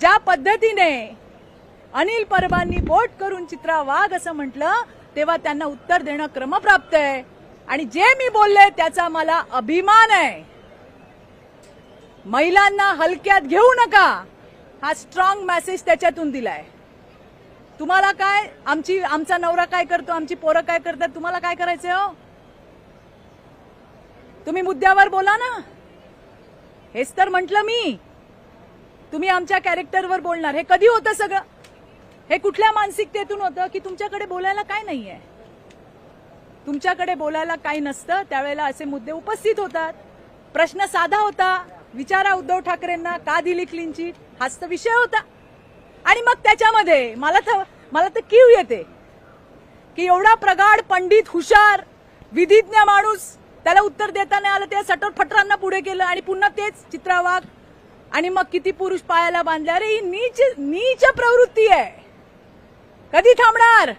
ज्या पद्धतीने अनिल परबांनी बोट करून चित्रा वाघ असं म्हटलं तेव्हा त्यांना उत्तर देणं क्रमप्राप्त आहे. आणि जे मी बोलले त्याचा मला अभिमान आहे. महिलांना हलक्यात घेऊ नका. हा स्ट्रॉंग मेसेज त्याच्यातून दिलाय. तुम्हाला काय आमची आमचा नवरा काय करतो आमची पोरं काय करतात तुम्हाला काय करायचं हो? तुम्ही मुद्द्यावर बोला ना. हेच तर म्हटलं मी. तुम्ही आमच्या कॅरेक्टरवर बोलणार. हे कधी होतं सगळं? हे कुठल्या मानसिकतेतून होतं की तुमच्याकडे बोलायला काय नाहीये? तुमच्याकडे बोलायला काही नसतं. त्यावेळेला असे मुद्दे उपस्थित होतात. प्रश्न साधा होता. विचारा उद्धव ठाकरेंना का दिली क्लीन हाच तर विषय होता. आणि मग त्याच्यामध्ये मला तर मला तर कीव येते की एवढा प्रगाढ पंडित हुशार विधिज्ञ माणूस त्याला उत्तर देता नाही आलं त्या सटर फटरांना पुढे केलं आणि पुन्हा तेच चित्रावाग आणि मग किती पुरुष पायाला बांधले? अरे ही नीच नीच प्रवृत्ती आहे. कधी थांबणार?